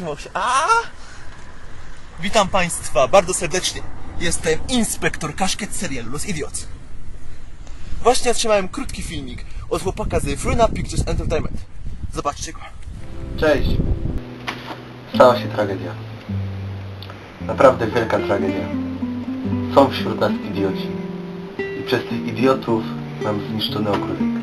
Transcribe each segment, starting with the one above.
zatrzymał się. A! Witam Państwa bardzo serdecznie. Jestem inspektor kaszkiet serialu Los Idiots. Właśnie otrzymałem krótki filmik od chłopaka z Fruna Pictures Entertainment. Zobaczcie go. Cześć. Stała się tragedia. Naprawdę wielka tragedia. Są wśród nas idioci. I przez tych idiotów mam zniszczony ogródek.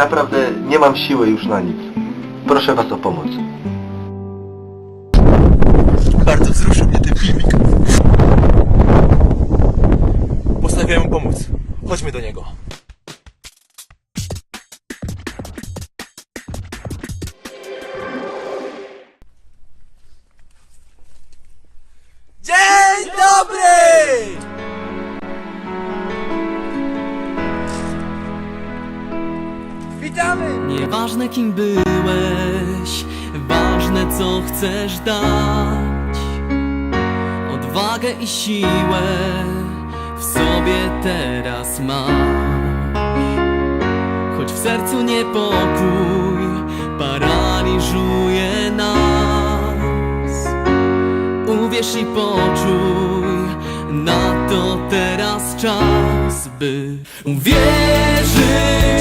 Naprawdę nie mam siły już na nic. Proszę was o pomoc. Witamy! Nieważne kim byłeś, ważne co chcesz dać. Odwagę i siłę w sobie teraz masz. Choć w sercu niepokój paraliżuje nas. Uwierz i poczuj, na to teraz czas, by uwierzyć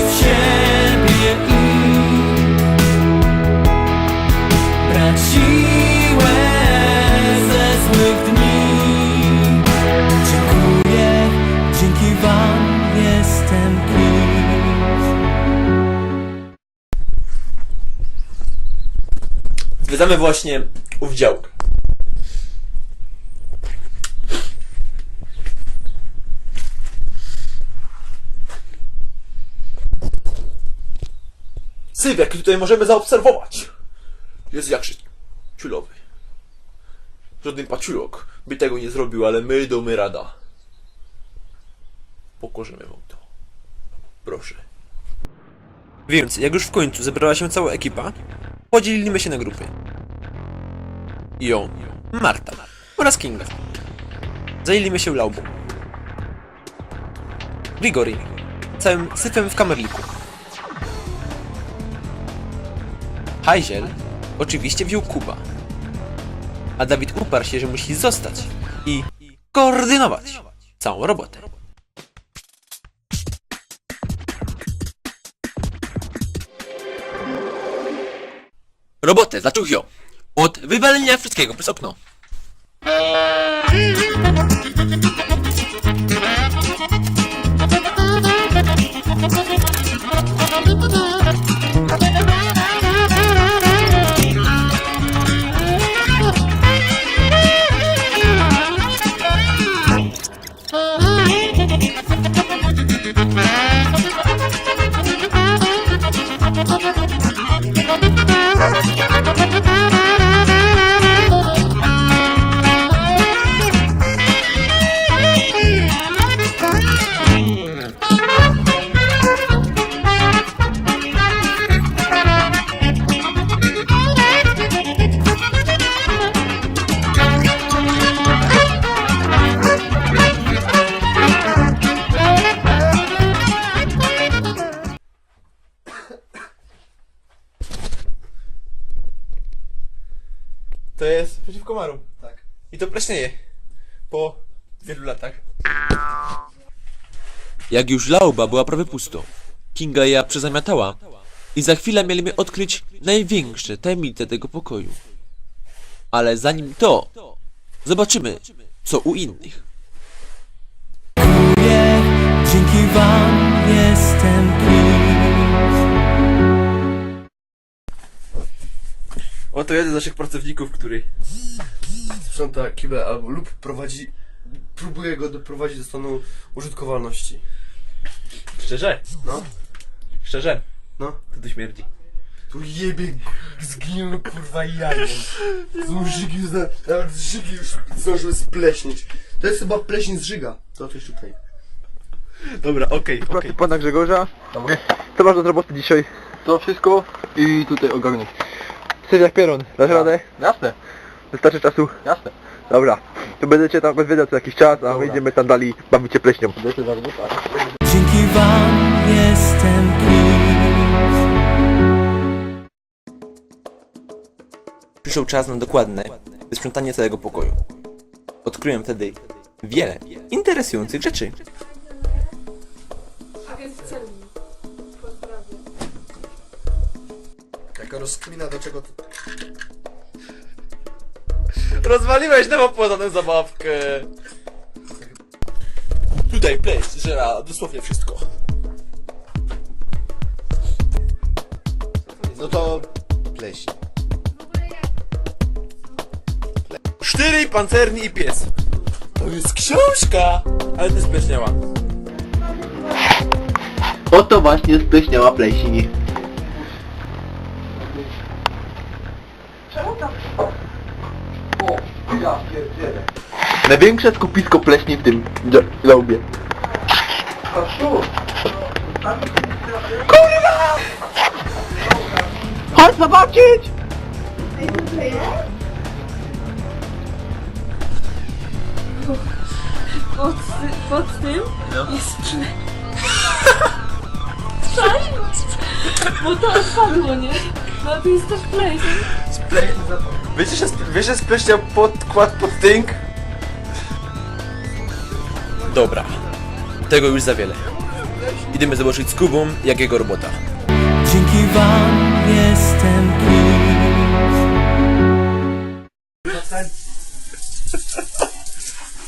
Zwiedzamy właśnie ów działk. Syf, jaki tutaj możemy zaobserwować, jest jakże ciulowy. Żaden paciulok by tego nie zrobił, ale my domy rada. Pokorzymy mu to. Proszę. Więc, jak już w końcu zebrała się cała ekipa, podzieliliśmy się na grupy. Ją, Marta oraz Kinga. Zajęliśmy się Laubą. Grigori, całym syfem w kamerliku. Hajzel oczywiście wziął Kuba. A Dawid uparł się, że musi zostać i koordynować całą robotę. Robotę zaczął ją. Od wywalenia wszystkiego przez okno. To komarom. Tak. I to pleśnieje. Po wielu latach. Jak już lauba była prawie pusto, Kinga ja przezamiatała i za chwilę mieliśmy odkryć największe tajemnice tego pokoju. Ale zanim to, zobaczymy, co u innych. Dziękuję, dzięki wam Oto jeden z naszych pracowników, który sprząta kibel albo lub prowadzi, próbuje go doprowadzić do stanu użytkowalności. Szczerze? No. Szczerze? No. To tu śmierdzi. Tu jebie zginął kurwa jajem. Są żygi, zna- nawet żygi już zdążyły spleśnieć. To jest chyba pleśń z żyga. To coś tutaj. Dobra, okej, okej. pana Grzegorza. Co masz do roboty dzisiaj? To wszystko i tutaj ogarnąć. Syf jak pieron, dasz radę? Jasne. Wystarczy czasu? Jasne. Dobra, to będę cię tam odwiedzał co jakiś czas, a my idziemy tam dalej bawić się pleśnią. Dzięki wam jestem. Przyszedł czas na dokładne wysprzątanie całego pokoju. Odkryłem wtedy wiele interesujących rzeczy. A więc celni. Pozdrawiam. Taka rozkmina do czego... Rozwaliłeś nową podaną zabawkę. Tutaj place żera dosłownie wszystko. No to... Pleśń. Cztery, pancerni i pies. To jest książka! Ale to jest pleśniała. Oto właśnie spleśniała Największe skupisko pleśni w tym dż- globie. Kurwa! Chodź zobaczyć! Pod, pod tym jest ple... Czaisz? Bo to odpadło, nie? No to jest też pleśń. Wiecie, że, wiesz, że spleśniał podkład pod tynk? Dobra. Tego już za wiele. Idziemy zobaczyć z Kubą, jak jego robota. Dzięki wam jestem kimś.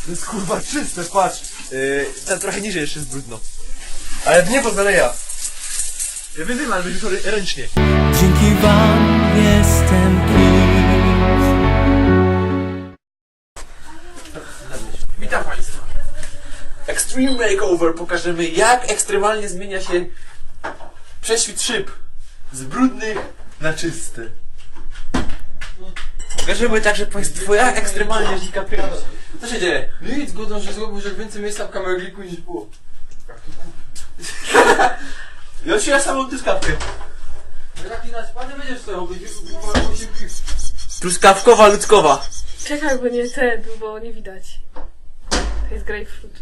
To jest kurwa czyste, patrz. Yy, tam trochę niżej jeszcze jest brudno. Ale nie pozwaleja. Ja wiem, ale będziesz ręcznie. Dzięki wam jestem Extreme Makeover pokażemy, jak ekstremalnie zmienia się prześwit szyb z brudnych na czyste. Pokażemy także Państwu, jak ekstremalnie znika. Co się dzieje? Nic, godno się złożyć, że więcej miejsca w kamergliku niż było. Ja ci ja samą truskawkę. Jak na spadnie będziesz sobie robić? Truskawkowa, ludzkowa. Czekaj, bo nie ten, bo nie widać. To jest grapefruit.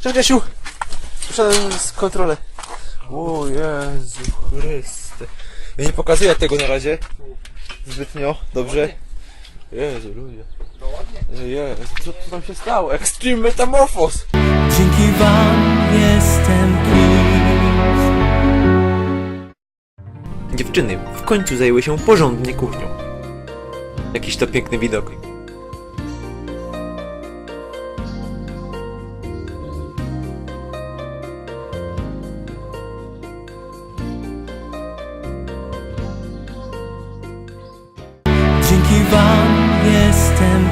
Cześć Jasiu. Przyszedłem z kontrolę. O Jezu Chryste. Ja nie pokazuję tego na razie. Zbytnio, dobrze? Jezu, ludzie. Jezu, co tu tam się stało? Extreme Metamorphos! Dzięki wam jestem. Dziewczyny w końcu zajęły się porządnie kuchnią. Jakiś to piękny widok. Dzięki wam jestem.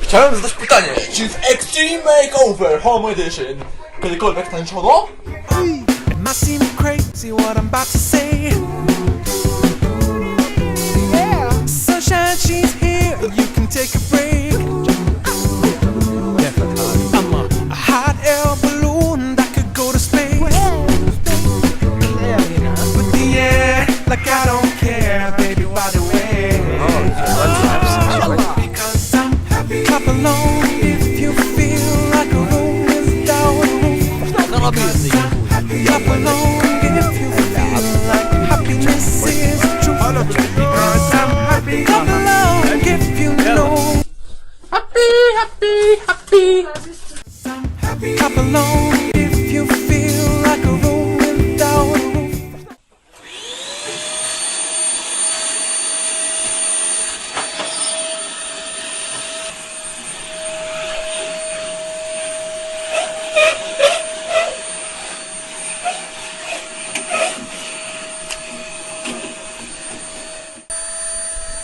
Chciałem zadać pytanie, czy w Extreme Makeover Home Edition kiedykolwiek tańczono? Might seem crazy what I'm about to say.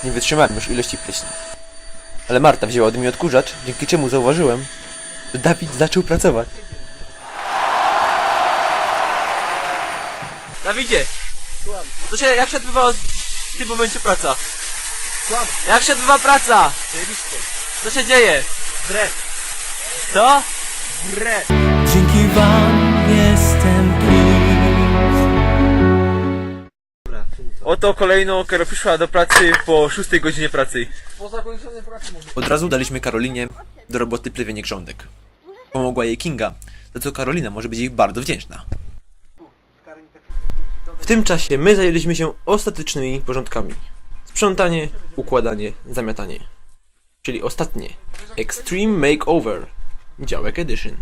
Nie wytrzymałem już ilości pleśni. Ale Marta wzięła ode mnie odkurzacz, dzięki czemu zauważyłem, że Dawid zaczął pracować. Dawidzie! To się, jak się odbywa w tym momencie praca? Jak się odbywa praca? Co się dzieje? Bre. Co? Bre. Dzięki wam Oto kolejno Karo przyszła do pracy po 6 godzinie pracy. Od razu daliśmy Karolinie do roboty plewienie grządek. Pomogła jej Kinga, za co Karolina może być jej bardzo wdzięczna. W tym czasie my zajęliśmy się ostatecznymi porządkami. Sprzątanie, układanie, zamiatanie. Czyli ostatnie. Extreme Makeover. Działek Edition.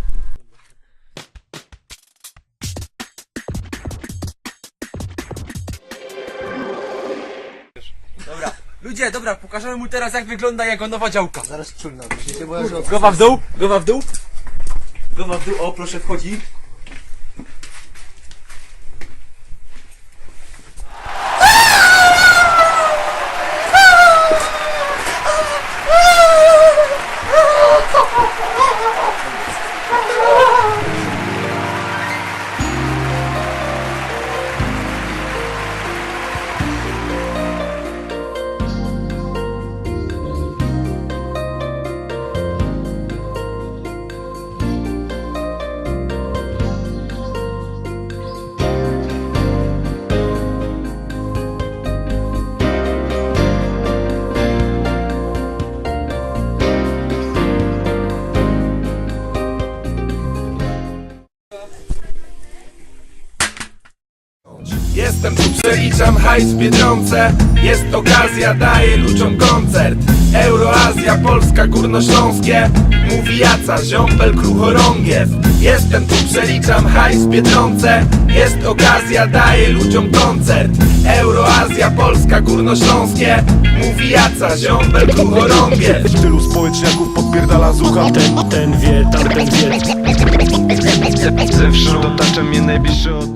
Ludzie, dobra, pokażemy mu teraz jak wygląda jego nowa działka. Zaraz czulna, bo ja już Głowa w dół, głowa w dół. Głowa w dół, o proszę wchodzi. Przeliczam hajs w Biedronce. Jest okazja, daję ludziom koncert. Euroazja, Polska, Górnośląskie. Mówi Jaca, Ziompel, Kruchorągiew. Jestem tu, przeliczam hajs w Biedronce. Jest okazja, daję ludziom koncert. Euroazja, Polska, Górnośląskie. Mówi Jaca, Ziompel, Kruchorągiew. Tylu społeczniaków podpierdala zucha. Ten, ten wie, tamten wie. Zewsząd otacza mnie najbliższe otoczenie